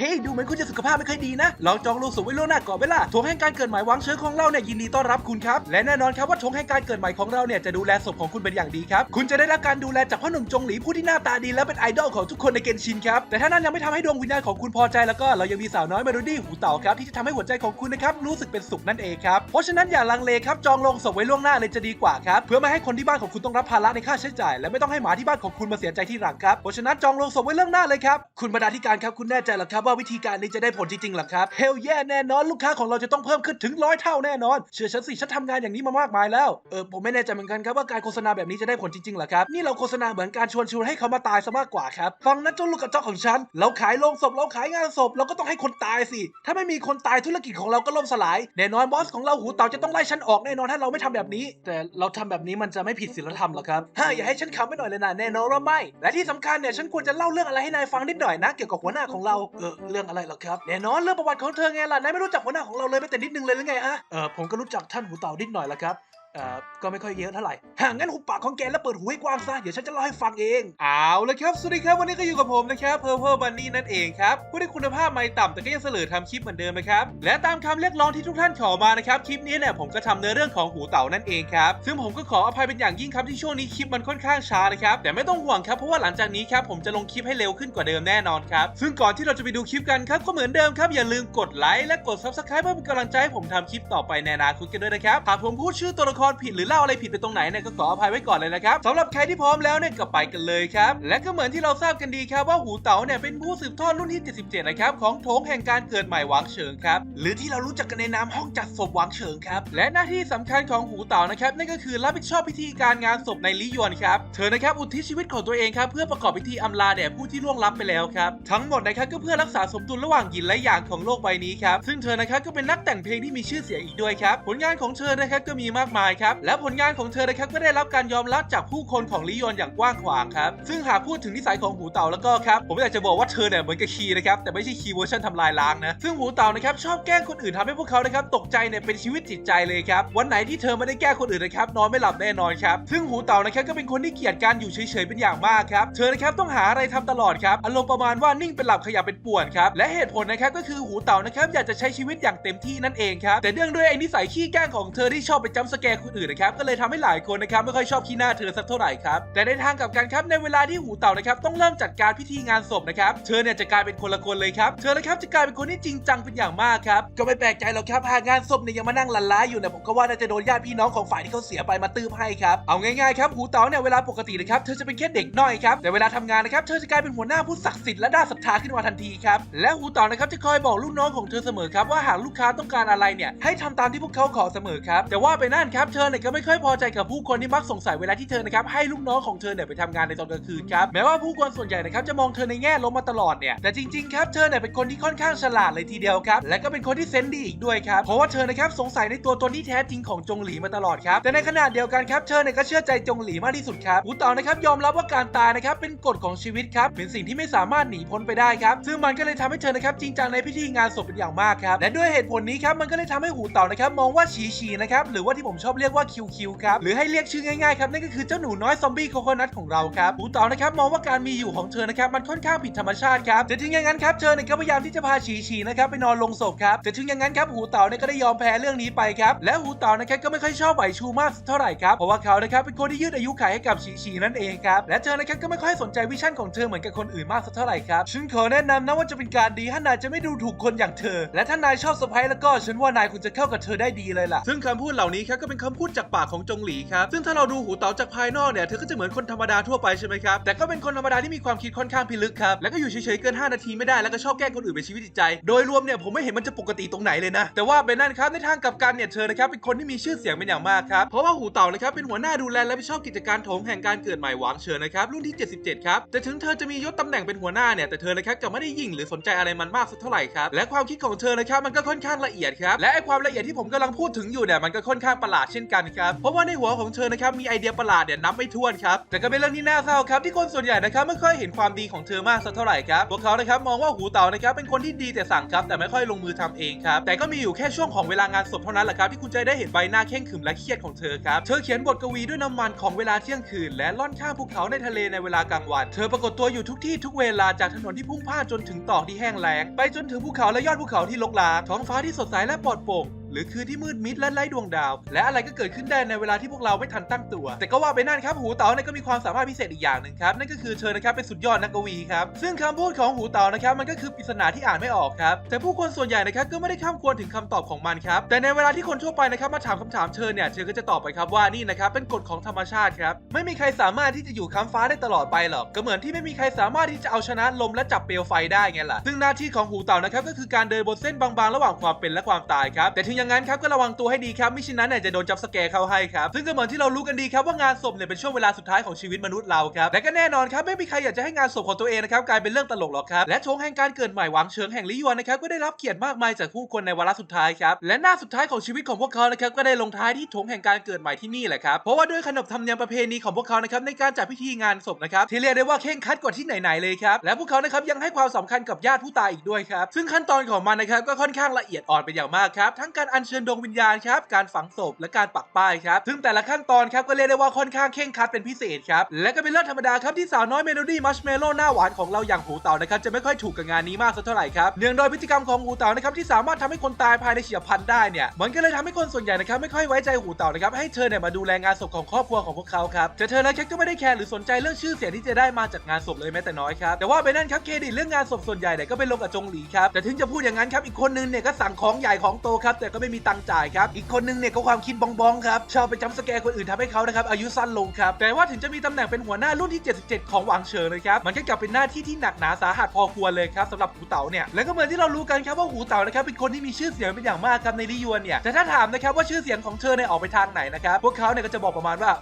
เฮ้ยดูเหมือนคุณจะสุขภาพไม่ค่อยดีนะ ลองจองลงศพไว้ล่วงหน้าก่อนไหมล่ะธงแห่งการเกิดใหม่วังเชื้อของเราเนี่ยยินดีต้อนรับคุณครับ และแน่นอนครับว่าธงแห่งการเกิดใหม่ของเราเนี่ยจะดูแลศพของคุณเป็นอย่างดีครับ คุณจะได้รับการดูแลจากพ่อหนุ่มจงหลีผู้ที่หน้าตาดีและเป็นไอดอลของทุกคนในเกนชินครับ แต่ถ้านั้นยังไม่ทำให้ดวงวิญญาณของคุณพอใจแล้วก็เรายังมีสาวน้อยเมโลดี้หูเต่าครับที่จะทำให้หัวใจของคุณนะครับรู้สึกเป็นสุขนั่นเองครับ เพราะฉะนั้นอย่าลังเลครับจองลงศพไว้ล่วงหน้าเลยจะดีกว่าครับ เพื่อไม่ให้คนที่บ้านของคุณต้องรับภาระในค่าใช้จ่าย และไม่ต้องให้หมาที่บ้านของคุณมาเสียใจที่หลังครับ เพราะฉะนั้นจองลงศพไว้ล่วงหน้าเลยครับ คุณบรรณาธิการครับคุณแน่ใจหรอครับว่าวิธีการนี้จะได้ผลจริงๆหรอครับเฮลแย่แน่นอนลูกค้าของเราจะต้องเพิ่มขึ้นถึงร้อยเท่าแน่นอน เชื่อฉันสิฉันทำงานอย่างนี้มามากมายแล้วเออผมไม่แน่ใจเหมือนกันครับว่าการโฆษณาแบบนี้จะได้ผลจริงๆหรอครับนี่เราโฆษณาเหมือนการชวนชวนให้เขามาตายซะมากกว่าครับฟังนะเจ้าลูกกระจอกของฉันเราขายโรงศพเราขายงานศพเราก็ต้องให้คนตายสิ ถ้าไม่มีคนตายธุรกิจของเราก็ล่มสลายแน่นอนบอสของเราหูเต่าจะต้องไล่ฉันออกแน่นอนถ้าเราไม่ทำแบบนี้ แต่เราทำแบบนี้มันจะไม่ผิดศีลธรรมหรอครับฮะอย่าให้ฉันขำไปหน่อยเลยนะแน่นอนว่าไม่ และที่สำคัญเนี่ยฉันควรจะเล่าเรื่องอะไรให้นายฟังนิดหน่อยนะเกี่ยวกับหัวหน้าของเราเออเรื่องอะไรหรอครับแน่นอนเรื่องประวัติของเธอไงล่ะนายไม่รู้จักหัวหน้าของเราเลยแม้แต่นิดนึงเลยหรือไงฮะเออผมก็รู้จักท่านหูเต่านิดหน่อยละครับ เอ่อก็ไม่ค่อยเยอะเท่าไหร่ห่างงั้นหุบปากของแกแล้วเปิดหูให้กว้างซะ เดี๋ยวฉันจะเล่าให้ฟังเอง เอาละครับ สวัสดีครับ วันนี้ก็อยู่กับผมนะครับเพอร์เพอร์บันนี่นั่นเองครับ ผู้ได้คุณภาพไม่ต่ำแต่ก็ยังเสลอทำคลิปเหมือนเดิมนะครับ และตามคำเรียกร้องที่ทุกท่านขอมานะครับ คลิปนี้เนี่ยผมก็ทำเนื้อเรื่องของหูเต่านั่นเองครับ ซึ่งผมก็ขออภัยเป็นอย่างยิ่งครับที่ช่วงนี้คลิปมันค่อนข้างช้านะครับ แต่ไม่ต้องห่วงครับ เพราะว่าหลังจากนี้ครับผมจะลงคลิปให้เร็วขึ้นกว่าเดิมแน่นอนครับ ซึ่งก่อนที่เราจะไปดูคลิปกันครับก็เหมือนเดิมครับอย่าลืมกดไลค์และกด subscribe เพื่อเป็นกำลังใจให้ผมทำคลิปต่อไปในอนาคตกันด้วยนะครับหากผมพูดชื่อตัวละครผิดหรือเล่าอะไรผิดไปตรงไหนเนี่ยก็ขออภัยไว้ก่อนเลยนะครับสำหรับใครที่พร้อมแล้วเนี่ยก็ไปกันเลยครับและก็เหมือนที่เราทราบกันดีครับว่าหูเต๋าเนี่ยเป็นผู้สืบทอดรุ่นที่ 77 นะครับของโถงแห่งการเกิดใหม่หวังเฉิงครับหรือที่เรารู้จักกันในนามห้องจัดศพหวังเฉิงครับและหน้าที่สำคัญของหูเต๋านะครับนั่นก็คือรับผิดชอบพิธีการงานศพในลิยวนครับเธอนะครับอุทิศชีวิตของตัวเองครับเพื่อประกอบพิธีอำลาแด่ผู้ที่ล่วงลับไปแล้วครับทั้งหมดนะครับก็เพื่อรักษาสมดุลระหว่างหยินและหยางของโลกใบนี้ครับซึ่งเธอนะครับก็เป็นนักแต่งเพลงที่มีชื่อเสียงอีกด้วยครับผลงานของเธอนะครับก็มีมากมายครับ และผลงานของเธอนะครับก็ได้รับการยอมรับจากผู้คนของลิยวนอย่างกว้างขวางครับ ซึ่งหากพูดถึงนิสัยของหูเต่าแล้วก็ครับ ผมอยากจะบอกว่าเธอเนี่ยเหมือนกับคีนะครับ แต่ไม่ใช่คีเวอร์ชันทำลายล้างนะ ซึ่งหูเต่านะครับชอบแกล้งคนอื่นทำให้พวกเขานะครับตกใจเนี่ยเป็นชีวิตจิตใจเลยครับ วันไหนที่เธอไม่ได้แกล้งคนอื่นนะครับนอนไม่หลับแน่นอนครับ ซึ่งหูเต่านะครับก็เป็นคนที่เกลียดการอยู่เฉยๆเป็นอย่างมากครับ เธอนะครับต้องหาอะไรทำตลอดครับ อารมณ์ประมาณว่านิ่งเป็นหลับขยับเป็นป่วนครับ และเหตุผลนะครับก็คือหูเต่านะครับอยากจะใช้ชีวิตอย่างเต็มที่นั่นเองครับ แต่เนื่องด้วยไอ้นิสัยขี้แกล้งของเธอที่ชอบไปจำสแกรคนอื่นนะครับก็เลยทำให้หลายคนนะครับไม่ค่อยชอบขี้หน้าเธอสักเท่าไหร่ครับแต่ในทางกลับกันครับในเวลาที่หูเต่านะครับต้องเริ่มจัดการพิธีงานศพนะครับเธอเนี่ยจะกลายเป็นคนละคนเลยครับเธอนะครับจะกลายเป็นคนที่จริงจังเป็นอย่างมากครับก็ไม่แปลกใจหรอกครับหากงานศพเนี่ยยังมานั่งลันล้าอยู่เนี่ยผมก็ว่าน่าจะโดนญาติพี่น้องของฝ่ายที่เขาเสียไปมาตื้มให้ครับเอาง่ายๆครับหูเต่าเนี่ยเวลาปกตินะครับเธอจะเป็นแค่เด็กน้อยครับแต่เวลาทำงานนะครับเธอจะกลายเป็นหัวหน้าผู้ศักดิ์สิทธิ์และน่าศรัทธาขึ้นมาทันทีครับและหูเต่านะครับจะคอยบอกลูกน้องของเธอเสมอครับว่าหากลูกค้าต้องการอะไรเนี่ยให้ทำตามที่พวกเขาขอเสมอครับแต่ว่าไปนั่นครับเธอเนี่ยก็ไม่ค่อยพอใจกับผู้คนที่มักสงสัยเวลาที่เธอนะครับให้ลูกน้องของเธอเนี่ยไปทำงานในตอนกลางคืนครับแม้ว่าผู้คนส่วนใหญ่นะครับจะมองเธอในแง่ลบมาตลอดเนี่ยแต่จริงๆครับเธอเนี่ยเป็นคนที่ค่อนข้างฉลาดเลยทีเดียวครับและก็เป็นคนที่เซนดีอีกด้วยครับเพราะว่าเธอนะครับสงสัยในตัวตนที่แท้จริงของจงหลีมาตลอดครับแต่ในขณะเดียวกันครับเธอเนี่ยก็เชื่อใจจงหลีมากที่สุดครับหูเต่านะครับยอมรับว่าการตายนะครับเป็นกฎของชีวิตครับเป็นสิ่งที่ไม่สามารถหนีพ้นไปได้ครับซึ่งมันก็เลยทำให้เธอนะครับจริงจังในพิธีงานศพเป็นอย่างมากครับและด้วยเหตุผลนี้ครับมันก็เลยทำให้หูเต่านะครับมองว่าฉีฉีนะครับหรือว่าที่ผมชอบเรียกว่าคิวคิวครับหรือให้เรียกชื่อง่ายๆครับนั่นก็คือเจ้าหนูน้อยซอมบี้โคโคนัทของเราครับหูเต่านะครับมองว่าการมีอยู่ของเธอนะครับมันค่อนข้างผิดธรรมชาติครับแต่ถึงอย่างนั้นครับเธอเนี่ยก็พยายามที่จะพาฉีฉีนะครับไปนอนลงศพครับแต่ถึงอย่างนั้นครับหูเต่าเนี่ยก็ได้ยอมแพ้เรื่องนี้ไปครับและหูเต่านะครับก็ไม่ค่อยชอบไหวชูมากสักเท่าไหร่ครับเพราะว่าเขานะครับเป็นคนที่ยืดอายุขัยให้กับฉีฉีนั่นเองครับและเธอนะครับก็ไม่ค่อยสนใจวิชั่นของเธอเหมือนกับคนอื่นมากสักเท่าไหร่ครับฉันขอแนะนำนะว่าจะเป็นการดีถ้านายจะไม่ดูถูกคนอย่างเธอ และถ้านายชอบสะพ้ายแล้วก็ฉันว่านายคุณจะเข้ากับเธอได้ดีเลยล่ะซึ่งคำพูดเหล่านี้ครับก็เป็นคำพูดจากปากของจงหลีครับ ซึ่งถ้าเราดูหูเต๋าจากภายนอกเนี่ย เธอก็จะเหมือนคนธรรมดาทั่วไปใช่ไหมครับ แต่ก็เป็นคนธรรมดาที่มีความคิดค่อนข้างพิลึกครับ แล้วก็อยู่เฉยๆเกิน 5 นาทีไม่ได้ แล้วก็ชอบแกล้งคนอื่นเป็นชีวิตจิตใจ โดยรวมเนี่ยผมไม่เห็นมันจะปกติตรงไหนเลยนะ แต่ว่าเป็นนั่นครับในทางกลับกันเนี่ยเธอนะครับเป็นคนที่มีชื่อเสียงเป็นอย่างมากครับ เพราะว่าหูเต่านะครับเป็นหัวหน้าดูแลและรับผิดชอบกิจการถงแห่งการเกิดใหม่หวังเฉินนะครับรุ่นที่ 77 ครับ แต่ถึงเธอจะมียศตำแหน่งเป็นหัวหน้าเนี่ยแต่เธอนะครับจะไม่ได้ยิ่งหรือสนใจอะไรมันมากสักเท่าไหร่ครับและความคิดของเธอนะครับมันก็ค่อนข้างละเอียดครับและไอความละเอียดที่ผมกำลังพูดถึงอยู่เนี่ยมันก็ค่อนข้างประหลาดเชช่นกันครับเพราะว่าในหัวของเธอนะครับมีไอเดียประหลาดเนี่ยนับไม่ถ้วนครับแต่ก็เป็นเรื่องที่น่าเศร้าครับที่คนส่วนใหญ่นะครับไม่ค่อยเห็นความดีของเธอมากสักเท่าไหร่ครับพวกเขานะครับมองว่าหูเต่านะครับเป็นคนที่ดีแต่สั่งครับแต่ไม่ค่อยลงมือทำเองครับแต่ก็มีอยู่แค่ช่วงของเวลางานศพเท่านั้นแหละครับที่คุณจะได้เห็นใบหน้าเข่งขรึมและเครียดของเธอครับเธอเขียนบทกวีด้วยน้ำมันของเวลาเที่ยงคืน และล่อนข้ามภูเขาในทะเลในเวลากลางวัน เธอปรากฏตัวอยู่ทุกที่ทุกเวลาจากถนนที่พุ่งพลานจนถึงตอกที่แห้งแล้ง ไปจนถึงภูเขาและยอดภูเขาที่ลกลาท้องฟ้าที่สดใสและปลอดโปร่ง หรือคืนที่มืดมิดและไร้ดวงดาว และอะไรก็เกิดขึ้นได้ในเวลาที่พวกเราไม่ทันตั้งตัว แต่ก็ว่าไปนั่นครับหูเต๋าเนี่ยก็มีความสามารถพิเศษอีกอย่างหนึ่งครับนั่นก็คือเธอนะครับเป็นสุดยอดนักกวีครับซึ่งคำพูดของหูเต๋านะครับมันก็คือปริศนาที่อ่านไม่ออกครับแต่ผู้คนส่วนใหญ่นะครับก็ไม่ได้ข้ามควรถึงคำตอบของมันครับแต่ในเวลาที่คนทั่วไปนะครับมาถามคำถามเธอเนี่ยเธอก็จะตอบไปครับว่านี่นะครับเป็นกฎของธรรมชาติครับไม่มีใครสามารถที่จะอยู่ค้ำฟ้าได้ตลอดไปหรอกก็เหมือนที่ไม่มีใครสามารถที่จะเอาชนะลมและจับเปลวไฟได้ไงล่ะซึ่งหน้าที่ของหูเต่านะครับก็คือการเดินบนเส้นบางๆ ระหว่างความเป็นและความตายครับแต่ถึงอย่างนั้นครับก็ระวังตัวให้ดีครับไม่เช่นนั้นเนี่ยจะโดนจับสแกร์เข้าให้ครับซึ่งก็เหมือนที่เรารู้กันดีครับว่างานศพเนี่ยเป็นช่วงเวลาสุดท้ายของชีวิตมนุษย์เราครับและก็แน่นอนครับไม่มีใครอยากจะให้งานศพของตัวเองนะครับกลายเป็นเรื่องตลกหรอกครับและชงแห่งการเกิดใหม่หวังเฉิงแห่งลิยวนนะครับก็ได้รับเกียรติมากมายจากผู้คนในวาระสุดท้ายครับและหน้าสุดท้ายของชีวิตของพวกเขานะครับก็ได้ลงท้ายที่ถงแห่งการเกิดใหม่ที่นี่แหละครับเพราะว่าด้วยขนบธรรมเนียมประเพณีของพวกเขานะครับในการจัดพิธีงานศพนะครับที่เรียกได้ว่าเคร่งคัดกว่าที่ไหนๆเลยครับและพวกเขานะครับยังให้ความสำคัญกับญาติผู้ตายอีกด้วยครับซึ่งขั้นตอนของมันนะครับก็ค่อนข้างละเอียดอ่อนเป็นอย่างมากครับทั้งการอัญเชิญดวงวิญญาณครับการฝังศพและการปักป้ายครับซึ่งแต่ละขั้นตอนครับก็เรียกได้ว่าค่อนข้างเคร่งคัดเป็นพิเศษครับและก็เป็นเรื่องธรรมดาครับที่สาวน้อยเมโลดี้มัชเมโล่หน้าหวานของเราอย่างหูเต่านะครับจะไม่ค่อยถูกกับงานนี้มากสักเท่าไหร่ครับเนื่องโดยพฤติกรรมของหูเต่านะครับที่สามารถทำให้คนตายภายในเฉียบพลันได้เนี่ยมันก็เลยทำให้คนส่วนใหญ่นะครับไม่ค่อยไว้ใจหูเต่านะครับให้เธอเนี่ยมาดูแลงานศพของครอบครัวของพวกเขาครับแต่เธอนะแครับก็ไม่ได้แคร์หรือสนใจเรื่องชื่อเสียงที่จะได้มาจากงานศพเลยแม้แต่น้อยครับแต่ว่าไปนั่นครับเครดิตเรื่องงานศพส่วนใหญ่เนี่ยก็เป็นลงกับจงหลีครับแต่ถึงจะพูดอย่างนั้นครับอีกคนนึงเนี่ยก็สั่งของใหญ่ของโตครับแต่ก็ไม่มีตังค์จ่ายครับ อีกคนนึงเนี่ยก็ความคิดบองบองครับชอบไปจำสแกร์คนอื่นทำให้เขานะครับอายุสั้นลงครับแต่ว่าถึงจะมีตำแหน่งเป็นหัวหน้ารุ่นที่ 77 ของหวังเฉิงนะครับมันก็กลับเป็นหน้าที่ที่หนักหนาสาหัสพอควรเลยครับสำหรับหูเต๋าเนี่ยและก็เหมือนที่เรารู้กันครับว่าหูเต๋านะครับเป็นคนที่มีชื่อเสียงเป็นอย่างมากครับในลิยวนเนี่ยแต่ถ้าถามนะครับว่าชื่อเสียงของเธอเนี่ยออกไปทางไหนนะครับพวกเขาเนี่ยก็จะบอกประมาณว่า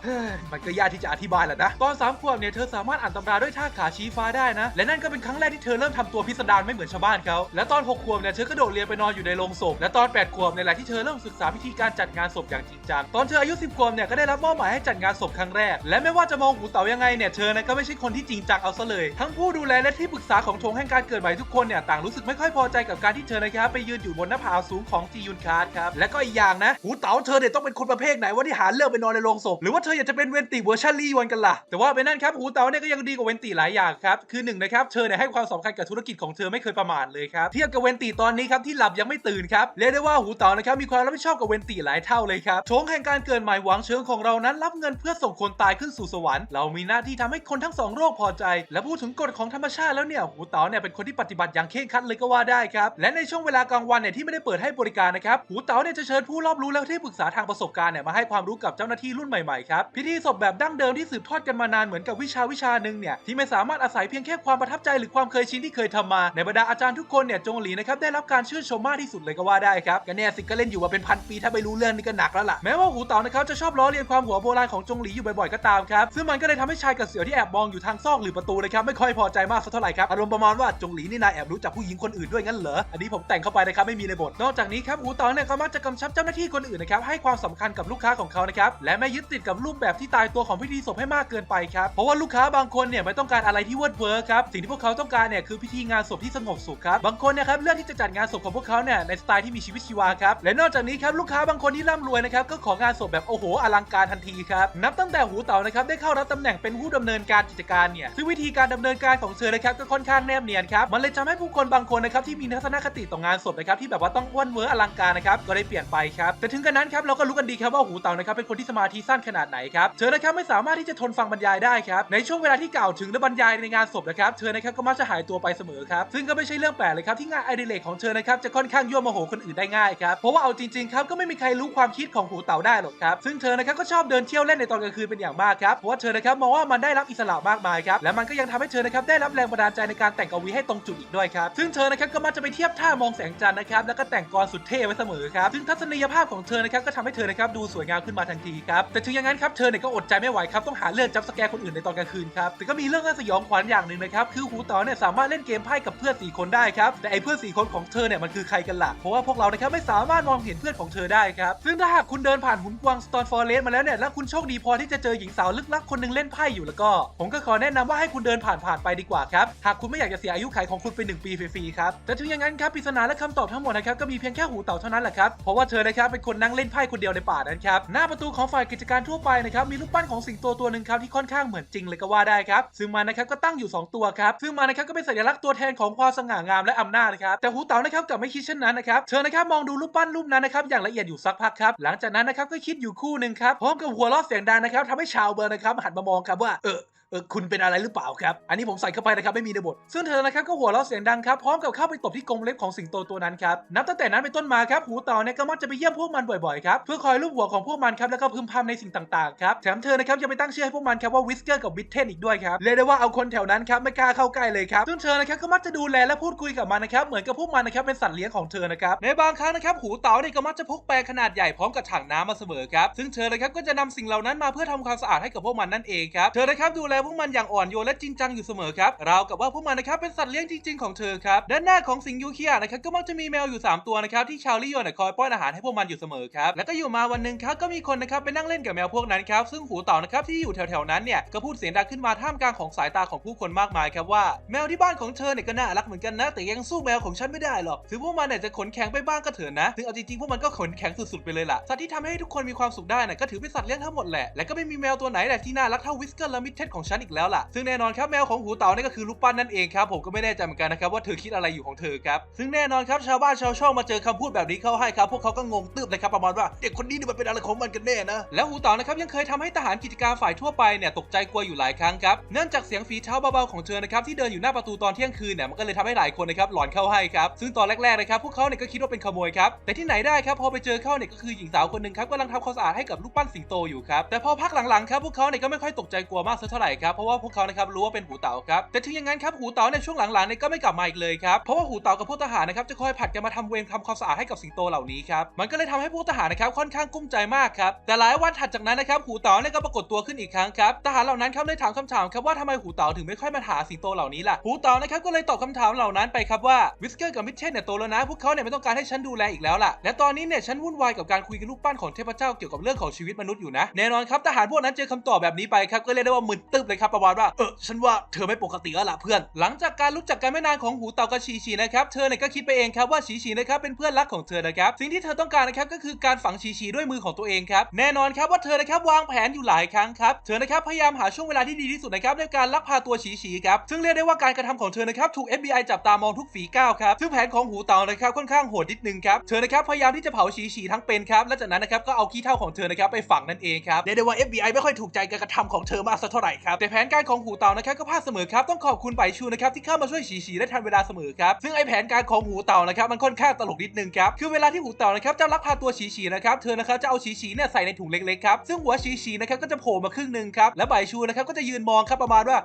มันก็ยากที่จะอธิบายแหละนะตอนสามขวบเนี่ยเธอสามารถอ่านตำราด้วยท่าขาชี้ฟ้าได้นะ และนั่นก็เป็นครั้งแรกที่เธอเริ่มทำตัวพิสดารไม่เหมือนชาวบ้านเขาและตอนหกขวบเนี่ยเธอก็โดดเรียนไปนอนอยู่ในโรงศพและตอนแปดขวบเนี่ยหละที่เธอเริ่มศึกษาวิธีการจัดงานศพอย่างจริงจังตอนเธออายุสิบขวบเนี่ยก็ได้รับมอบหมายให้จัดงานศพครั้งแรก และไม่ว่าจะมองหูเต๋ายังไงเนี่ยเธอเนี่ยก็ไม่ใช่คนที่จริงจังเอาซะเลย ทั้งผู้ดูแลและที่ปรึกษาของธงแห่งการเกิดใหม่ทุกคนเนี่ยต่างรู้สึกไม่ค่อยพอใจกับการที่เธอนะครับไปยืนอยู่บนหน้าผาสูงของจียุนคาร์ดครับและก็อีกอย่างนะหูเต๋าเธอเนี่ยต้องเป็นคนประเภทไหนว่าที่หาเรื่องไปนอนในโรงศพหรือว่าเธออยากจะเป็นเวนติเวอร์ชันลียวนกันล่ะแต่ว่าไปนั่นครับหูเต๋าเนี่ยก็ยังดีกว่าเวนติหลายอย่างครับคือหนึ่งนะครับเธอเนี่ยให้ความสำคัญกับธุรกิจของเธอไม่เคยประมาทเลยครับเทียบกับเวนติตอนนี้ครับที่หลับยังไม่ตื่นครับเรียกได้ว่าหูเต๋านะครับมีความรับผิดชอบกับเวนติหลายเท่าเลยครับโชงแห่งการเกิดใหม่หวังเชิงของเรานั้นรับเงินเพื่อส่งคนตายขึ้นสู่สวรรค์เรามีหน้าที่ทำให้คนทั้งสองโลกพอใจ และพูดถึงกฎของธรรมชาติแล้วเนี่ยหูเต๋าเนี่ยเป็นคนที่ปฏิบัติอย่างเคร่งครัดเลยก็ว่าได้ครับและในช่วงเวลากลางวันเนี่ยที่ไม่ได้เปิดให้บริการนะครับหูเต๋าเนี่ยจะเชิญผู้รอบรู้และที่ปรึกษาทางประสบการณ์เนี่ยมาให้ความรู้กับเจ้าหน้าที่รุ่นใหม่ๆครับพิธีศพแบบดั้งเดิมที่สืบทอดกันมานานเหมือนกับวิชาวิชาหนึ่งเนี่ยที่ไม่สามารถอาศัยเพียงแค่ความประทับใจหรือความเคยชินที่เคยทำมาในบรรดาอาจารย์ทุกคนเนี่ยจงหลีนะครับได้รับการชื่นชมมากที่สุดเลยก็ว่าได้ครับก็เนี่ยสิก็เล่นอยู่มาเป็นพันปีถ้าไม่รู้เรื่องนี่ก็หนักแล้วล่ะแม้ว่าหูเต๋านะครับจะชอบล้อเลียนความหัวโบราณของจงหลีอยู่บ่อยๆก็ตามครับซึ่งมันก็เลยทำให้ชายกับเสี่ยวที่แอบมองอยู่ทางซอกหรือประตูนะครับไม่ค่อยพอใจมากสักเท่าไหร่ครับอารมณ์ประมาณว่าจงหลีนี่นายแอบรู้จักผู้หญิงคนอื่นด้วยงั้นเหรออันนี้ผมแต่งเข้าไปนะครับไม่มีในบทนอกจากนี้ครับหูเต๋าเนี่ยเขามักจะกำชับเจ้าหน้าที่คนอื่นนะครับให้ความสำคัญกับลูกค้าของเขานะครับและไม่ยึดติดกับรูปแบบที่ตายตัวของพิธีศพให้มากเกินไปครับเพราะว่าลูกค้าบางคนเนี่ยไม่ต้องการอะไรที่เวิร์ดเวิร์ครับสิ่งที่พวกเขาต้องการเนี่ยคือพิธีงานศพที่สงบสุขครับบางคนนะครับเลือกที่จะจัดงานศพของพวกเขาเนี่ยในสไตล์ที่มีชีวิตชีวาครับและนอกจากนี้ครับลูกค้าบางคนที่ร่ำรวยนะครับก็ของานศพแบบโอ้โหอลังการทันทีครับนับตั้งแต่หูเต่านะครับได้เข้ารับตำแหน่งเป็นผู้ดำเนินการกิจการเนี่ยซึ่งวิธีการดำเนินการของเธอนะครับก็ค่อนข้างแนบเนียนครับมันเลยทำให้ผู้คนบางคนนะครับที่มีทัศนคติต่องานศพนะครับที่แบบว่าต้องอ้วนเวอร์อลังการนะครับก็ได้เปลี่ยนไปครับแต่ถึงกระนั้นครับเราก็รู้กันดีครับว่าหูเต่านะครับเป็นคนที่สมาธิสั้นขนาดไหนครับเธอนะครับไม่สามารถที่จะทนฟังบรรยายได้ครับในช่วงเวลาที่กล่าวถึงและบรรยายในงานศพนะครับเธอนะครับก็มักจะหายตัวไปเสมอครับซึ่งก็ไม่ใช่เรื่องแปลกเลยครับที่งานไอเดเลกของเธอนะครับจะค่อนข้างยั่วโมโหคนอื่นได้ง่ายครับเพราะว่าเอาจริงๆครับก็ไม่มีใครรู้ความคิดของหูเต่าได้หรอกครับซึ่งเธอนะครับก็ชอบเดินเที่ยวเล่นในตอนกลางคืนเป็นอย่างมากครับเพราะว่าเธอนะครับมองว่ามันได้รับอิสระมากมายครับและมันก็ยังทำให้เธอนะครับได้รับแรงบันดาลใจในการแต่งกวีให้ตรงจุดอีกด้วยครับซึ่งเธอนะครับก็มักจะไปเทียบท่ามองแสงจันทร์นะครับแล้วก็แต่งกรสุดเท่ไว้เสมอครับซึ่งทัศนียภาพของเธอนะครับก็ทำให้เธอนะครับดูสวยงามขึ้นมาทันทีครับแต่ถึงอย่างนั้นครับเธอเนี่ยก็อดใจไม่ไหวครับต้องหาเรื่องจับสแกร์คนอื่นในตอนกลางคืนครับแต่ก็มีเรื่องน่าสยองขวัญอย่างหนึ่งนะครับคือหูเต๋อเนี่ยสามารถเล่นเกมไพ่กับเพื่อนสี่คนได้ครับแต่ไอ้เพื่อนสี่คนของเธอเนี่ยมันคือใครกันล่ะเพราะว่าพวกเรานะครับไม่สาามารถมองเห็นเพื่อนของเธอได้ครับ ซึ่งถ้าหากคุณเดินผ่านหุ่นกวางสตอนฟอร์เรสมาแล้วเนี่ยและคุณโชคดีพอที่จะเจอหญิงสาวลึกลับคนนึงเล่นไพ่อยู่แล้วก็ ผมก็ขอแนะนำว่าให้คุณเดินผ่านผ่านไปดีกว่าครับ หากคุณไม่อยากจะเสียอายุขัยของคุณไปหนึ่งปีฟรีๆครับ แต่ถึงอย่างนั้นครับปริศนาและคำตอบทั้งหมดนะครับก็มีเพียงแค่หูเต่าเท่านั้นแหละครับ เพราะว่าเธอนะครับเป็นคนนั่งเล่นไพ่คนเดียวในป่านั้นครับหน้าประตูของฝ่ายกิจการทั่วไปนะครับมีรูปปั้นของสิงโตตัวหนึ่งครับที่ค่อนข้างเหมือนจริงเลยก็ว่าได้ครับซึ่งมันนะครับก็ตั้งอยู่ 2 ตัวครับซึ่งมันนะครับก็เป็นสัญลักษณ์ตัวแทนของความสง่างามและอำนาจนะครับแต่หูเต่านะครับกลับไม่คิดเช่นนั้นนะครับเธอนะครับมองดูรูปปั้นรูปนั้นนะครับอย่างละเอียดอยู่สักพักครับหลังจากนั้นนะครับก็คิดอยู่คู่หนึ่งครับพร้อมกับหัวเราะเสียงดังนะครับทำให้ชาวเบอร์นะครับหันมามองครับว่าเออ เออคุณเป็นอะไรหรือเปล่าครับ อันนี้ผมใส่เข้าไปนะครับไม่มีในบท ซึ่งเธอนะครับก็หัวเราะเสียงดังครับพร้อมกับเข้าไปตบที่กรงเล็บของสิงโตตัวนั้นครับนับตั้งแต่นั้นเป็นต้นมาครับหูเต่าเนี่ยก็มักจะไปเยี่ยมพวกมันบ่อยๆครับเพื่อคอยลูบหัวของพวกมันครับแล้วก็พึมพำในสิ่งต่างๆครับแถมเธอนะครับยังไปตั้งชื่อให้พวกมันครับว่าวิสเกอร์กับวิทเทนอีกด้วยครับเรียกได้ว่าเอาคนแถวนั้นครับไม่กล้าเข้าใกล้เลยครับซึ่งเธอนะครับก็มักจะดูแลและพูดคุยกับมันนะครับเหมือนกับพวกมันนะครับเป็นสัตว์เลี้ยงของเธอนะครับในบางครั้งนะครับหูเต่าเนี่ยก็มักจะพกแปรงขนาดใหญ่พร้อมกับถังน้ำมาเสมอครับซึ่งเธอนะครับก็จะนำสิ่งเหล่านั้นมาเพื่อทำความสะอาดให้กับพวกมันนั่นเองครับเธอนะครับดูแลพวกมันอย่างอ่อนโยนและจริงจังอยู่เสมอครับราวกับว่าพวกมันนะครับเป็นสัตว์เลี้ยงจริง ๆ ของเธอครับด้านหน้าของสิงยูเคียนะครับก็มักจะมีแมวอยู่ 3 ตัวนะครับที่ชาวลิโยนคอยป้อนอาหารให้พวกมันอยู่เสมอครับแล้วก็อยู่มาวันหนึ่งครับก็มีคนนะครับไปนั่งเล่นกับแมวพวกนั้นครับซึ่งหูเต่านะครับที่อยู่แถวๆนั้นเนี่ยก็พูดเสียงดังขึ้นมาท่ามกลางของสายตาของผู้คนมากมายครับว่าแมวที่บ้านของเธอเนี่ยก็น่ารักเหมือนกันนะ แต่ยังสู้แมวของฉันไม่ได้หรอกถึงพวกมันเนี่ยจะขนแข็งไปบ้างก็เถอะนะถึงเอาจริงๆพวกมันก็ขนแข็งสุดๆไปเลยล่ะสัตว์ที่ทำให้ทุกคนมีความสุขได้น่ะก็ถือเป็นสัตว์เลี้ยงทั้งหมดแหละและก็ไม่มีแมวตัวไหนแหละที่น่ารักเท่าวิสเกอร์และมิเทสของฉันอีกแล้วล่ะ ซึ่งแน่นอนครับแมวของหูเต่านี่ก็คือลูกปั้นนั่นเองครับผมก็ไม่แน่ใจเหมือนกันนะครับว่าเธอคิดอะไรอยู่ของเธอครับซึ่งแน่นอนครับชาวบ้านชาวช่องมาเจอคำพูดแบบนี้เข้าให้ครับพวกเขาก็งงตืบเลยครับประมาณว่าเด็กคนนี้นี่มันเป็นอะไรของมันกันแน่นะแล้วหูเต่านะครับยังเคยทำให้ทหารกิจการฝ่ายทั่วไปเนี่ยตกใจกลัวอยู่หลายครั้งครับเนื่องจากเสียงฝีเท้าเบาๆของเธอนะครับที่เดินอยู่หน้าประตูตอนเที่ยงคืนเนี่ยมันก็เลยทำให้หลายคนนะครับหลอนเข้าให้ครับซึ่งตอนแรกๆนะครับพวกเขาเนี่ยก็คิดว่าเป็นขโมยครับแต่ที่ไหนได้ครับพอไปเจอเข้าเนี่ยก็คือหญิงสาวคนหนึ่งครับกำลังทำความสะอาดให้กับลูกปั้นสิงโตอยู่ครับแต่พอพักหลังๆครับพวกเขาเนี่ยก็ไม่ค่อยตกใจกลัวมากสักเท่าไหร่ครับเพราะว่าพวกเขานะครับรู้ว่าเป็นหูเต่าครับแต่ถึงอย่างนั้นครับหูเต่าในช่วงหลังๆเนี่ยก็ไม่กลับมาอีกเลยครับเพราะว่าหูเต่ากับพวกทหารนะครับจะคอยผัดกันมาทำเวรทำความสะอาดให้กับสิงโตเหล่านี้ครับมันก็เลยทำให้พวกทหารนะครับค่อนข้างกุ้มใจมากครับแต่หลายวันถัดจากนั้นนะครับหูเต่าเนี่ยก็ปรากฏตัวขึ้นอีกครั้งครับทหารเหล่านั้นครับเลยถามคำถามครับว่าทำไมหูเต่าถึงไม่ค่อยมาหาสิงโตเหล่านี้ล่ะหูเต่านะครับก็เลยตอบคำถามเหล่านั้นไปครับว่าวิสเกอร์กับมิเชนเนี่ยโตแล้วนะพวกเขาเนี่ยไม่ต้องการให้ฉันดูแลอีกแล้วล่ะและตอนนี้เนี่ยฉันวุ่นวายกับการคุยกับลูกปั้นของเทพเจ้าเกี่ยวกับเรื่องของชีวิตมนุษย์อยู่นะแน่นอนครับทหารพวกนั้นเจอคำตอบแบบนี้ไปครับก็เรียกได้ว่ามึนตึ๊บเลยครับประมาณว่าเออฉันว่าเธอไม่ปกติแล้วล่ะเพื่อน หลังจากการรู้จักกันไม่นานของหูเต่ากับชีชีนะครับเธอเนี่ยก็คิดไปเองครับว่าชีชีนะครับเป็นเพื่อนรักของเธอนะครับสิ่งที่เธอต้องการนะครับก็คือการฝังชีชีด้วยมือของตัวเองครับแน่นอนครับว่าเธอนะครับวางแผนอยู่หลายครั้งครับเธอนะครับพยายามหาช่วงเวลาที่ดีที่สุดนะครับในการลักพาตัวชีชีครับซึ่งเรียกได้ว่าการกระทำของเธอนะครับถูก FBI จับตามองทุกฝีก้าวครับซึ่งแผนของหูเต่านะครับค่อนข้างโหดนิดนึงครับเธอนะครับพยายามที่จะเผาชีชีทั้งเป็นครับและจากนั้นนะครับก็เอาขี้เท่าของเธอนะครับไปฝังนั่นเองครับเรียกได้ว่า FBI ไม่ค่อยถูกใจการกระทำของเธอมากสักเท่าไหร่ครับแต่แผนการของหูเต่านะครับก็พลาดเสมอครับต้องขอบคุณไปชูนะครับที่เข้ามาช่วยฉีฉีได้ทันเวลาเสมอครับซึ่งไอแผนการของหูเต่านะครับมันค่อนข้างตลกนิดนึงครับคือเวลาที่หูเต่านะครับจะลักพาตัวฉีฉีนะครับเธอนะครับจะเอาฉีฉีเนี่ยใส่ในถุงเล็กๆครับซึ่งหัวฉีฉีนะครับก็จะโผล่มาครึ่งหนึ่งครับและใบชูนะครับก็จะยืนมองครับประมาณว่า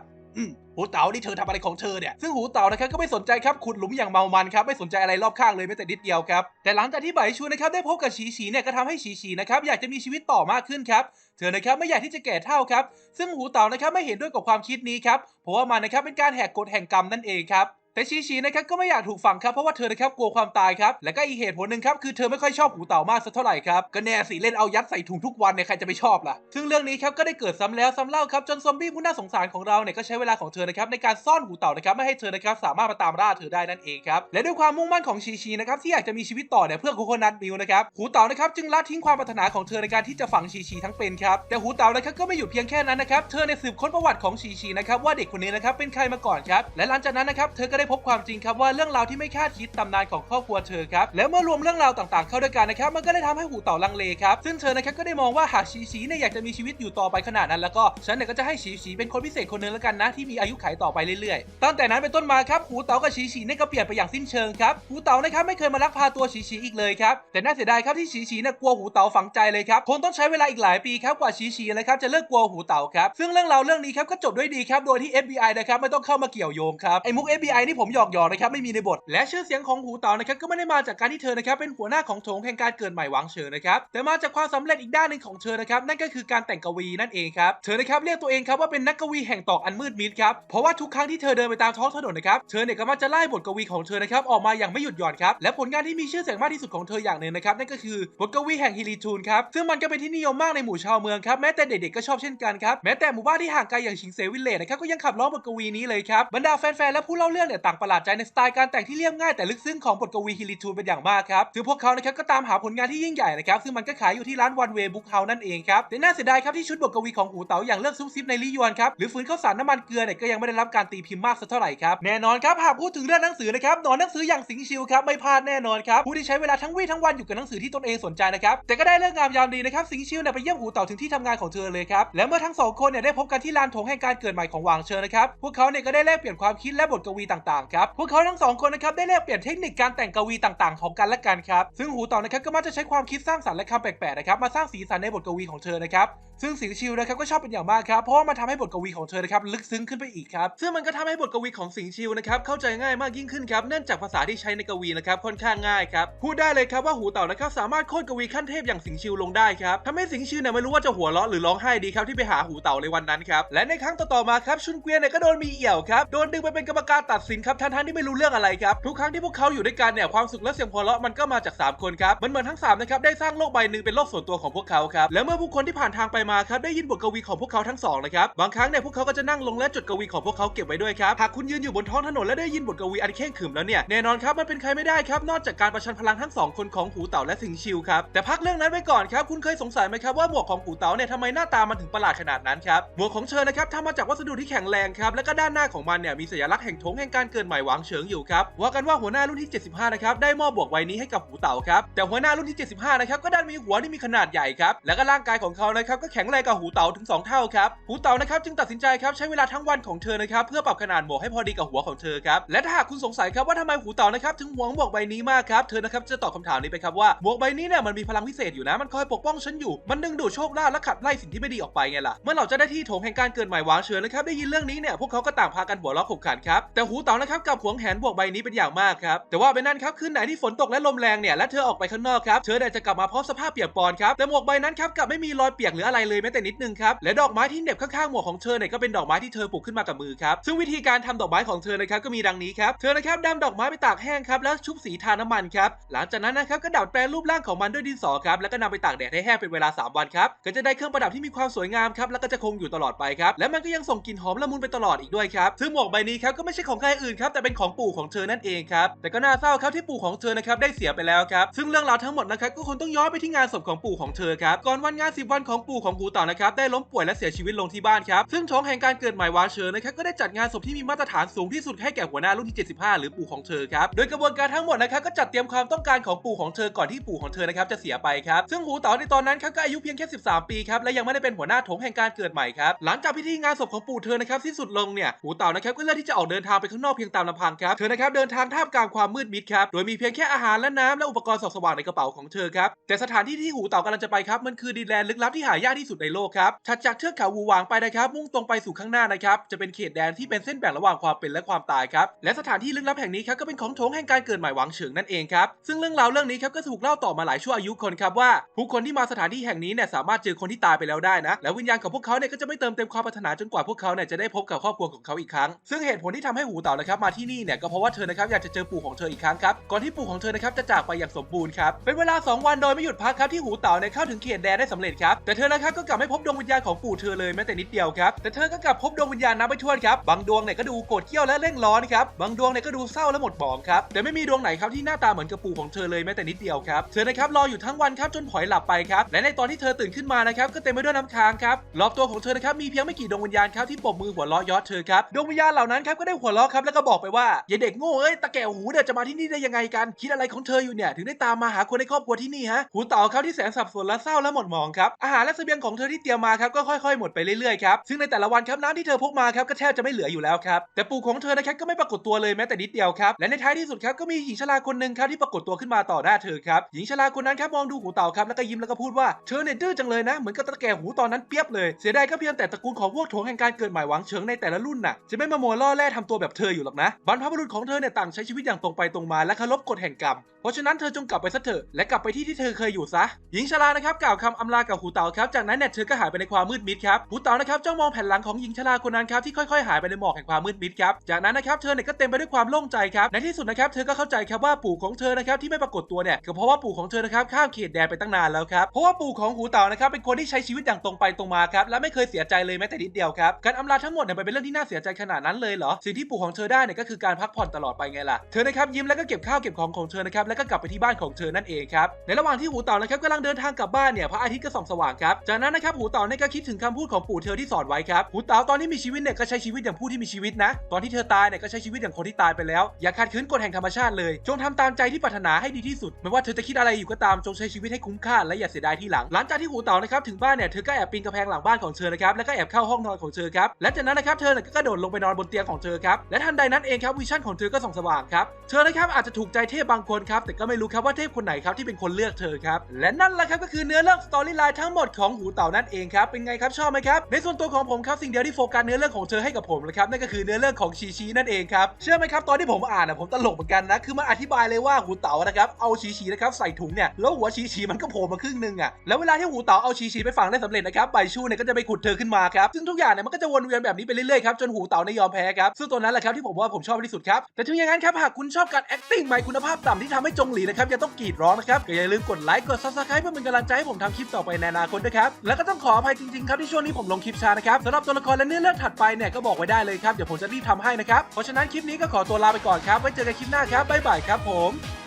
หูเต่านี่เธอทำอะไรของเธอเนี่ยซึ่งหูเต่านะครับก็ไม่สนใจครับขุดหลุมอย่างเมามันครับไม่สนใจอะไรรอบข้างเลยแม้แต่นิดเดียวครับแต่หลังจากที่ไบชูนะครับได้พบกับฉีฉีเนี่ยก็ทำให้ฉีฉีนะครับอยากจะมีชีวิตต่อมากขึ้นครับเธอนะครับไม่อยากที่จะแก่เท่าครับซึ่งหูเต่านะครับไม่เห็นด้วยกับความคิดนี้ครับเพราะว่ามันนะครับเป็นการแหกกฎแห่งกรรมนั่นเองครับ แต่ชีชีนะครับก็ไม่อยากถูกฝังครับเพราะว่าเธอนะครับกลัวความตายครับและก็อีกเหตุผลหนึ่งครับคือเธอไม่ค่อยชอบหูเต่ามากสักเท่าไหร่ครับก็แน่สิเล่นเอายัดใส่ถุงทุกวันเนี่ยใครจะไปชอบล่ะซึ่งเรื่องนี้ครับก็ได้เกิดซ้ำแล้วซ้ำเล่าครับจนซอมบี้ผู้น่าสงสารของเราเนี่ยก็ใช้เวลาของเธอนะครับในการซ่อนหูเต่านะครับไม่ให้เธอนะครับสามารถมาตามล่าเธอได้นั่นเองครับและด้วยความมุ่งมั่นของชีชีนะครับที่อยากจะมีชีวิตต่อเนี่ยเพื่อโคโคนัทมิลนะครับหูเต่านะครับจึงละทิ้งความปรารถนาของเธอในการที่จะฝังชีชีทั้งเป็นครับแต่หูเต่านะครับก็ไม่หยุดเพียงแค่นั้นนะครับเธอในสืบค้นประวัติของชีชีนะครับว่าเด็กคนนี้นะครับเป็นใครมาก่อนครับและหลังจากนั้นนะครับเธอก็ได้พบความจริงครับว่าเรื่องราวที่ไม่คาดคิดตำนานของครอบครัวเธอครับแล้วเมื่อรวมเรื่องราวต่างๆเข้าด้วยกันนะครับมันก็ได้ทำให้หูเต่าลังเลครับซึ่งเธอนะครับก็ได้มองว่าหากชีชีเนี่ยอยากจะมีชีวิตอยู่ต่อไปขนาดนั้น แล้วก็ฉันเนี่ยก็จะให้ชีชีเป็นคนพิเศษคนหนึงแล้วกันนะที่มีอายุขัยต่อไปเรื่อยๆ ตั้งแต่นั้นเป็นต้นมาครับหูเต่ากับชีชีเนี่ยก็เปลี่ยนไปอย่างสิ้นเชิงครับหูเต่านะครับไม่เคยมาลักพาตัวชีชีอีกเลยครับแต่น่าเสียดายครับที่ชีชีเนี่ยกลัวหูเต่าฝังใจเลยครับคงต้องใช้เวลาอีกหลายปีครับกว่าชีชีนะครับจะเลิกกลัวหูเต่าครับซึ่งเรื่องราวเรื่องนี้ครับก็จบด้วยดีครับโดยที่ FBI นะครับไม่ต้องเข้ามาเกี่ยวโยงครับไอ้มุก FBI นี่นี้ผมหยอกหยอกนะครับไม่มีในบท และชื่อเสียงของหูเต่านะครับก็ไม่ได้มาจากการที่เธอนะครับเป็นหัวหน้าของโถงแห่งการเกิดใหม่หวังเฉินนะครับแต่มาจากความสำเร็จอีกด้านหนึ่งของเธอนะครับนั่นก็คือการแต่งกวีนั่นเองครับเธอนะครับเรียกตัวเองครับว่าเป็นนักกวีแห่งตอกอันมืดมิดครับเพราะว่าทุกครั้งที่เธอเดินไปตามท้องถนนนะครับเธอเนี่ยก็มักจะไล่บทกวีของเธอนะครับออกมาอย่างไม่หยุดหย่อนครับและผลงานที่มีชื่อเสียงมากที่สุดของเธออย่างหนึ่งนะครับนั่นก็คือบทกวีแห่งฮิริทูนครับซึ่งมันก็เป็นที่นิยมมากในหมู่ชาวเมืองครับแม้แต่เด็กๆก็ชอบเช่นกันครับแม้แต่หมู่บ้านที่ห่างไกลอย่างชิงเซวิลเลจนะครับก็ยังขับร้องบทกวีนี้เลยครับบรรดาแฟนๆและผู้เล่าเรื่องเนี่ยต่างประหลาดใจในสไตล์การแต่งที่เรียบง่ายแต่ลึกซึ้งของบทกวีฮิริทูนเป็นอย่างมากครับซึ่งพวกเขานะครับก็ตามหาผลงานที่ยิ่งใหญ่นะครับซึ่งมันก็ขายอยู่ที่ร้านวันเวย์บุ๊กเฮานั่นเองครับแต่น่าเสียดายครับที่ชุดบทกวีของหูเต๋าอย่างเลิกซุปซิปในลิยวนครับหรือฝืนข้าวสารน้ำมันเกลือเนี่ยก็ยังไม่ได้รับการตีพิมพ์มากสักเท่าไหร่ครับแน่นอนครับหากพูดถึงเรื่องหนังสือนะครับหนอนหนังสืออย่างสิงชิวครับไม่พลาดแน่นอนครับผู้ที่ใช้เวลาทั้งวี่ทั้งวันอยู่กับหนังสือที่ตนเองสนใจนะครับแต่ก็ได้เรื่องงามยามดีนะครับสิงชิวเนี่ยไปเยี่ยมหูเต่าถึงที่ทำงานของเธอเลยครับและเมื่อทั้งสองคนเนี่ยได้พบกันที่ลานถงแห่งการเกิดใหม่ของหวางเชิญนะครับพวกเขาเนี่ยก็ได้แลกเปลี่ยนความคิดและบทกวีต่างๆครับพวกเขาทั้งสองคนนะครับได้แลกเปลี่ยนเทคนิคการแต่งกวีต่างๆ ของกันและกันครับซึ่งหูต่อนะครับก็มักจะใช้ความคิดสร้างสรรค์และคำแปลกๆนะครับมาสร้างสีสันในบทกวีของเธอนะครับ ซึ่งสิงชิวนะครับก็ชอบเป็นอย่างมากครับเพราะว่ามันทำให้บทกวีของเธอนะครับลึกซึ้งขึ้นไปอีกครับซึ่งมันก็ทำให้บทกวีของสิงห์ชิวนะครับเข้าใจง่ายมากยิ่งขึ้นครับเนื่องจากภาษาที่ใช้ในกวีนะครับค่อนข้างง่ายครับพูดได้เลยครับว่าหูเต่านะครับสามารถโค่นกวีขั้นเทพอย่างสิงห์ชิวลงได้ครับทำให้สิงห์ชิวเนี่ยไม่รู้ว่าจะหัวเราะหรือร้องไห้ดีครับที่ไปหาหูเต่าในวันนั้นครับและในครั้งต่อๆมาครับชุนเกวียนเนี่ยก็โดนมีเอี่ยวครับโดนดึงไปเป็นกรรมการตัดสินครับทั้งๆที่ไม่รู้เรื่องอะไรครับทุกครั้งที่พวกเขาอยู่ด้วยกันเนี่ยความสุขและเสียงหัวเราะมันก็มาจากสามคนครับมันเหมือนทั้งสามนะครับได้สร้างโลกใบหนึ่งเป็นโลกส่วนตัวของพวกเขาครับและเมื่อผู้คนที่ผ่านทางไปมาครับได้ยินบทกวีของพวกเขาทั้งสองนะครับบางครั้งเนี่ยพวกเขาก็จะนั่งลงและจดกวีของพวกเขาเก็บไว้ด้วยครับหากคุณยืนอยู่บนท้องถนนและได้ยินบทกวีอันเข่งขึมแล้วเนี่ยแน่นอนครับมันเป็นใครไม่ได้ครับ นอกจากการประชันพลังทั้งสองคนของหูเต่าและสิงชิวครับแต่พักเรื่องนั้นไว้ก่อนครับคุณเคยสงสัยไหมครับว่าหมวกของหูเต่าเนี่ยทำไมหน้าตามันถึงประหลาดขนาดนั้นครับหมวกของเธอนะครับทำมาจากวัสดุที่แข็งแรงครับและก็ด้านหน้าของมันเนี่ยมีสัญลักษณ์แห่งธงแห่งการเกิดใหม่หวังเฉิงอยู่ครับว่ากันว่าหัวหน้ารุ่นที่ 75 นะครับได้มอบหมวกใบนี้ให้กับหูเต่าครับแต่หัวหน้ารุ่นที่ 75 นะครับก็ดันมีหัวที่มีขนาดใหญ่ครับและก็ร่างกายของเขานะครับก็แข็งแรงกว่าหูเต่าถึง 2 เท่าครับ หูเต่านะครับจึงตัดสินใจครับใช้เวลาทั้งวันของเธอนะครับเพื่อปรับขนาดหมวกให้พอดีกับหัวของเธอครับ และถ้าหากคุณสงสัยครับว่าทำไมหูเต่านะครับถึงหวงหมวกใบนี้มากครับเธอนะครับจะตอบคำถามนี้ไปครับว่าหมวกใบนี้เนี่ยมันมีพลังพิเศษอยู่นะมันคอยปกป้องฉันอยู่มันดึงดูดโชคลาภและขับไล่สิ่งที่ไม่ดีออกไปไงล่ะเมื่อเราจะได้ที่โถงแห่งการเกิดใหม่วางเฉินนะครับได้ยินเรื่องนี้เนี่ยพวกเขาก็ต่างพากันหัวเราะขบขันครับแต่หูเต่านะครับกลับหวงแหนบวกใบนี้เป็นอย่างมากครับแต่ว่าเป็นนั่นครับคืนไหนที่ฝนตกและลมแรงเนี่ยและเธอออกไปข้างนอกครับเธอเนี่ยจะกลับมาพร้อมสภาพเปียกปอนครับแต่หมวกใบนั้นครับกลับไม่มีรอยเปียกหรืออะไรเลยแม้แต่นิดนึงครับ และดอกไม้ที่เหน็บข้างๆหมวกของเธอเนี่ยก็เป็นดอกไม้ที่เธอปลูกขึ้นมากับมือครับ ซึ่งวิธีการทำดอกไม้ของเธอนะครับก็มีดังนี้ครับ เธอนะครับนำดอกไม้ไปตากแห้งครับแล้วชุบสีทาน้ำมันครับ หลังจากนั้นนะครับก็ดัดแปลงรูปร่างของมันด้วยดินสอครับ แล้วก็นำไปตากแดดให้แห้งเป็นเวลา 3 วันครับ ก็จะได้เครื่องประดับที่มีความสวยงามครับ แล้วก็จะคงอยู่ตลอดไปครับ และมันก็ยังส่งกลิ่นหอมละมุนไปตลอดอีกด้วยครับ ซึ่งหมวกใบนี้ครับก็ไม่ใช่ของใครอื่นครับแต่เป็นของปู่ของเธอนั่นเองครับ แต่ก็น่าเศร้าครับที่ปู่ของเธอนะครับได้เสียไปแล้วครับ ซึ่งเรื่องราวทั้งหมดนะครับก็คงต้องย้อนไปที่งานศพของปู่ของเธอครับ ก่อนวันงาน 10 วันของปู่ของหูเต่านะครับได้ล้มป่วยและเสียชีวิตลงที่บ้านครับ ซึ่งท้องแห่งการเกิดใหม่วาเชอร์นะครับก็ได้จัดงานศพที่มีมาตรฐานสูงที่สุดให้แก่หัวหน้ารุ่นที่ 75 หรือปู่ของเธอครับ โดยกระบวนการทั้งหมดนะครับก็จัดเตรียมความต้องการของปู่ของเธอก่อนที่ปู่ของเธอนะครับจะเสียไปครับ ซึ่งหูเต่าในตอนนั้นครับก็อายุเพียงแค่ 13 ปีครับและยังไม่ได้เป็นหัวหน้าโถงแห่งการเกิดใหม่ครับหลังจากพิธีงานศพของปู่เธอนะครับสิ้นสุดลงเนี่ยหูเต่านะครับก็เลือกที่จะออกเดินทางไปข้างนอกเพียงตามลำพังครับเธอนะครับเดินทางท่ามกลางความมืดมิดครับโดยมีเพียงแค่อาหารและน้ำและอุปกรณ์ส่องสว่างในกระเป๋าของเธอครับแต่สถานที่ที่หูเต่ากำลังจะไปครับมันคือดินแดนลึกลับที่หายากที่สุดในโลกครับถัดจากเทือกเขาวูหวางไปนะครับ มุ่งตรงไปสู่ข้างหน้านะครับ จะเป็นเขตแดนที่เป็นเส้นแบ่งระหว่างความเป็นและความตายครับ และสถานที่ลึกลับแห่งนี้ครับก็เป็นของโถงแห่งการเกิดใหม่หวังเฉิงนั่นเองครับ ซึ่งเรื่องราวเรื่องนี้ครับก็ถูกเล่าต่อมาหลายชั่วอายุคนครับว่า ผู้คนที่มาสถานที่แห่งนี้เนี่ยสามารถเจอคนที่ตายไปแล้วได้นะ และวิญญาณของพวกเขาเนี่ยก็จะไม่เติมเต็มความปรารถนาจนกว่าพวกเขาเนี่ยจะได้พบกับครอบครัวของเขาอีกครั้ง ซึ่งเหตุผลที่ทำให้หูเต่านะครับมาที่นี่เนี่ยก็เพราะว่าเธอนะครับอยากจะเจอปู่ของเธออีกครั้งครับ ก่อนที่ปู่ของเธอนะครับจะจากไปอย่างสมบูรณ์ครับ เป็นเวลา 2 วันโดยไม่หยุดพักครับที่หูเต่าเนี่ยเข้าถึงเขตแดนได้สำเร็จครับ แต่เธอนะครับก็กลับไม่พบดวงวิญญาณของปู่เธอเลยแม้แต่นิดเดียวครับ แต่เธอก็กลับพบดวงวิญญาณนับไม่ถ้วนครับ บางดวงเนี่ยก็ดูโกรธเกี้ยวและเร่งร้อนครับ บางดวงเนี่ยก็ดูเศร้าและหมดหมองครับ แต่ไม่มีดวงไหนครับที่หน้าตาเหมือนกับปู่ของเธอเลยแม้แต่นิดเดียวครับ เธอนะครับรออยู่ทั้งวันครับจนผอยหลับไปครับ และในตอนที่เธอตื่นขึ้นมานะครับก็เต็มไปด้วยน้ำค้างครับ รอบตัวของเธอนะครับมีเพียงไม่กี่ดวงวิญญาณครับที่ปรบมือหัวเราะเยอดเธอครับดวงวิญญาณเหล่านั้นครับก็ได้หัวเราะครับแล้วก็บอกไปว่าอย่าเด็กโง่เอ้ยตะแก่หูเดี๋ยวจะมาที่นี่ได้ยังไงกันคิดอะไรของเธออยู่เนี่ยถึงได้ตามมาหาคนในครอบครัวที่นี่ฮะหูเต่าครับที่แสนสับสนและเศร้าและหมดหมองครับอาหารและเสบียงของเธอที่เตรียมมาครับก็ค่อยๆ หมดไปเรื่อยๆครับซึ่งในแต่ละวันครับน้ำที่เธอพกมาครับก็แทบจะไม่เหลืออยู่แล้วครับแต่ปู่ของเธอนะครับก็ไม่ปรากฏตัวเลยแม้แต่นิดเดียวครับและในท้ายที่สุดครับก็มีหญิงชราคนหนึ่งครับที่ปรากฏตัวขึ้นมาต่อหน้าเธอครับหญิงชราคนนั้นครับมองดูหูเต่าครับแล้วก็ยิ้มแล้วก็พูดว่าเธอเนี่ยดื้อจังเลยนะเหมือนกับตะแก่หูตอนนั้นเปียบเลยเสียดายก็เพียงแต่ตระกูลของพวกโถงแห่งการเกิดใหม่หวังเฉิงในแต่ละรุ่นน่ะจะไม่มาโมวล่อแร่ทำตัวแบบเธออยู่หรอกนะบรรพบุรุษของเธอเนี่ยต่างใช้ชีวิตอย่างตรงไปตรงมาและเคารพกฎแห่งกรรมเพราะฉะนั้นเธอจงกลับไปซะเถอะและกลับไปที่ที่เธอเคยอยู่ซะหญิงชรานะครับกล่าวคำอำลากับหูเต่าครับจากนั้นเนี่ยเธอก็หายไปในความมืดมิดครับหูเต่านะครับจ้องมองแผ่นหลังของหญิงชราคนนั้นครับที่ค่อยๆ หายไปในหมอกแห่งความมืดมิดครับจากนั้นนะครับเธอเนี่ยก็เต็มไปด้วยความโล่งใจครับในที่สุดนะครับเธอก็เข้าใจครับว่าปู่ของเธอนะครับที่ไม่ปรากฏตัวเนี่ยก็เพราะว่าปู่ของเธอนะครับข้ามเขตแดนไปตั้งนานแล้วครับเพราะว่าปู่ของหูเต่านะครับเป็นคนที่ใช้ชีวิตอย่างตรงไปตรงมาครับและไม่เคยเสียใจเลยแม้แต่นิดเดียวครับการอำลาทั้งหมดเนี่ยมันเป็นเรื่องที่น่าเสียใจขนาดนั้นเลยเหรอสิ่งที่ปู่ของเธอได้เนี่ยก็คือการพักผ่อนตลอดไปไงล่ะเธอนะครับยิ้มแล้วก็เก็บข้าวเก็บของของเธอนะครับแล้วก็กลับไปที่บ้านของเธอนั่นเองครับในระหว่างที่หูเต่านะครับกำลังเดินทางกลับบ้านเนี่ยพระอาทิตย์ก็ส่องสว่างครับจากนั้นนะครับหูเต่าเนี่ยก็คิดถึงคำพูดของปู่เธอที่สอนไว้ครับหูเต่าตอนที่มีชีวิตเนี่ยก็ใช้ชีวิตอย่างผู้ที่มีชีวิตนะ ตอนที่เธอตายเนี่ยก็ใช้ชีวิตอย่างคนที่ตายไปแล้ว อย่าขัดขืนกฎแห่งธรรมชาติเลย จงทำตามใจที่ปรารถนาให้ดีที่สุด ไม่ว่าเธอจะคิดอะไรอยู่ก็ตามจงใช้ชีวิตให้คุ้มค่าและอย่าเสียดายที่หลัง หลังจากที่หูเต่านะครับถึงบ้านเนี่ยเธอก็แอบปีนกระแพงหลังบ้านของเธอนะครับแล้วก็แอบเข้าห้องนอนของเธอครับและจากนั้นนะครับเธอเนี่ยก็กระโดดลงไปนอนบนเตียงของเธอครับและทันใดนั้นเองครับวิชั่นของเธอก็ส่องสว่างครับเธอนะครับอาจจะถูกใจเทพบางคนครับแต่ก็ไม่รู้ครับว่าเทพคนไหนครับที่เป็นคนเลือกเธอครับและนั่นแหละครับก็คือเนื้อเรื่องสตอรี่ไลน์ทั้งหมดของหูเต่านั่นเองครับ เป็นไงครับชอบไหมครับ ในส่วนตัวของผมครับสิ่งเดียวที่โฟกัสเนื้อเรื่องของเธอให้กับผมนะครับนั่นก็คือเนื้อเรื่องของชีชีนั่นเองครับ เชื่อไหมครับตอนที่ผมอ่านนะผมตลกเหมือนกันนะ คือมันอธิบายเลยว่าหูเต่านะครับเอาชีชีนะครับใส่ถุงเนี่ยแล้วหัวชีชีมันก็โผล่มาครึ่งหนึงอะแล้วเวลาที่หูเต่าเอาชีชีไปฝังได้สำเร็จนะครับใบชูเนี่ยก็จะไปขุดเธอขึ้นมาครับซึ่งทุกอย่างเนี่ยมันก็จะวนเวียนแบบนี้ไปเรื่อยๆครับจนหูเต่าเนี่ยอมแพ้ครับซึ่งตัวนั้นแหละครับที่ผมว่าผมชอบที่สุดครับแต่ถึงอย่างนั้นครับหากคุณชอบการ acting ใหม่คุณภาพต่ำที่ทำให้จงหลีนะครับยังต้องกรีดร้องนะครับก็อย่าลืมกดไลค์กด subscribe เพื่อเป็นกำลังใจให้ผมทำคลิปต่อไปในอนาคตด้วยครับแล้วก็ต้องขออภัยจริงๆครับที่ช่วงนี้ผมลงคลิปช้านะครับสำหรับตัวละครและเนื้อเรื่องถัดไปเนี่ยก็บอกไว้ได้เลยครับเดี๋ยวผมจะรีบทำให้นะครับเพราะฉะนั้นคลิปนี้ก็ขอตัวลาไปก่อนครับไว้เจอกันคลิปหน้าครับบ๊ายบายครับผม